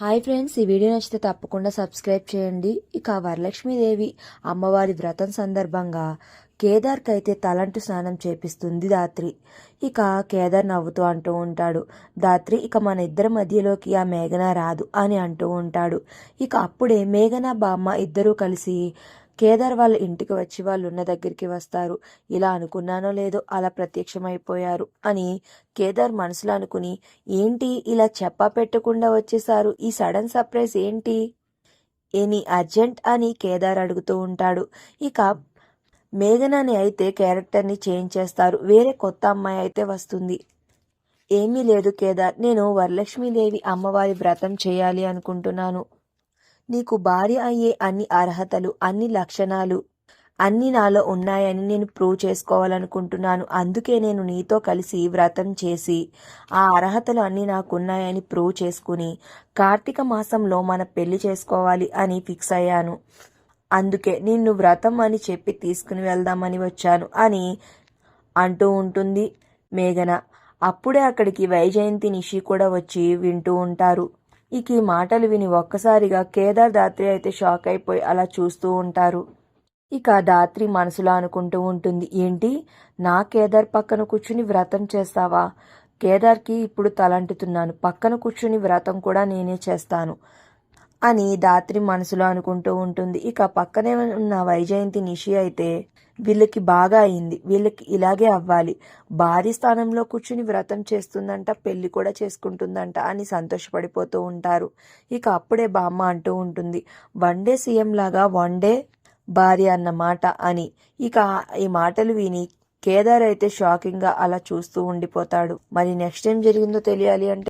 Hi friends ఈ video నచ్చితే తప్పకుండా సబ్స్క్రైబ్ చేయండి. ఇక వరలక్ష్మీదేవి అమ్మవారి వ్రతం సందర్భంగా కేదార్కి అయితే తలంటు స్నానం చేపిస్తుంది దాత్రి ఇక కేదార్ నవ్వుతూ అంటూ ఉంటాడు దాత్రి ఇక మన ఇద్దరి మధ్యలోకి ఆ మేఘన రాదు అని అంటూ ఉంటాడు. ఇక అప్పుడే మేఘన బామ్మ ఇద్దరూ కలిసి కేదార్ వాళ్ళ ఇంటికి వచ్చి వాళ్ళు ఉన్న దగ్గరికి వస్తారు. ఇలా అనుకున్నానో లేదో అలా ప్రత్యక్షమైపోయారు అని కేదార్ మనసులో అనుకుని ఏంటి ఇలా చెప్పా పెట్టకుండా వచ్చేసారు ఈ సడన్ సర్ప్రైజ్ ఏంటి? ఎనీ అర్జెంట్ అని కేదార్ అడుగుతూ ఉంటాడు. ఇక మేఘనాని అయితే క్యారెక్టర్ని చేంజ్ చేస్తారు. వేరే కొత్త అమ్మాయి అయితే వస్తుంది. ఏమీ లేదు కేదార్ నేను వరలక్ష్మీదేవి అమ్మవారి వ్రతం చేయాలి అనుకుంటున్నాను. నీకు భార్య అయ్యే అన్ని అర్హతలు అన్ని లక్షణాలు అన్ని నాలో ఉన్నాయని నేను ప్రూవ్ చేసుకోవాలనుకుంటున్నాను. అందుకే నేను నీతో కలిసి వ్రతం చేసి ఆ అర్హతలు అన్నీ నాకున్నాయని ప్రూవ్ చేసుకుని కార్తీక మాసంలో మన పెళ్ళి చేసుకోవాలి అని ఫిక్స్ అయ్యాను. అందుకే నిన్ను వ్రతం అని చెప్పి తీసుకుని వెళ్దామని వచ్చాను అని అంటూ ఉంటుంది మేఘన. అప్పుడే అక్కడికి వైజయంతి నిషి కూడా వచ్చి వింటూ ఉంటారు. ఇక ఈ మాటలు విని ఒక్కసారిగా కేదార్ దాత్రి అయితే షాక్ అయిపోయి అలా చూస్తూ ఉంటారు. ఇక దాత్రి మనసులో అనుకుంటూ ఉంటుంది ఏంటి? నా కేదార్ పక్కన కూర్చుని వ్రతం చేస్తావా? కేదార్కి ఇప్పుడు తలంటుతున్నాను. పక్కన కూర్చుని వ్రతం కూడా నేనే చేస్తాను. అని దాత్రి మనసులో అనుకుంటూ ఉంటుంది. ఇక పక్కనే ఉన్న వైజయంతి నిషి అయితే వీళ్ళకి బాగా అయింది. వీళ్ళకి ఇలాగే అవ్వాలి. భారీ స్థానంలో కూర్చుని వ్రతం చేస్తుందంట పెళ్ళి కూడా చేసుకుంటుందంట అని సంతోషపడిపోతూ ఉంటారు. ఇక అప్పుడే బామ్మ అంటూ ఉంటుంది వన్ డే సీఎం లాగా వన్ డే భార్య అన్న మాట అని. ఇక ఈ మాటలు విని కేదార్ అయితే షాకింగ్గా అలా చూస్తూ ఉండిపోతాడు. మరి నెక్స్ట్ ఏం జరిగిందో తెలియాలి అంటే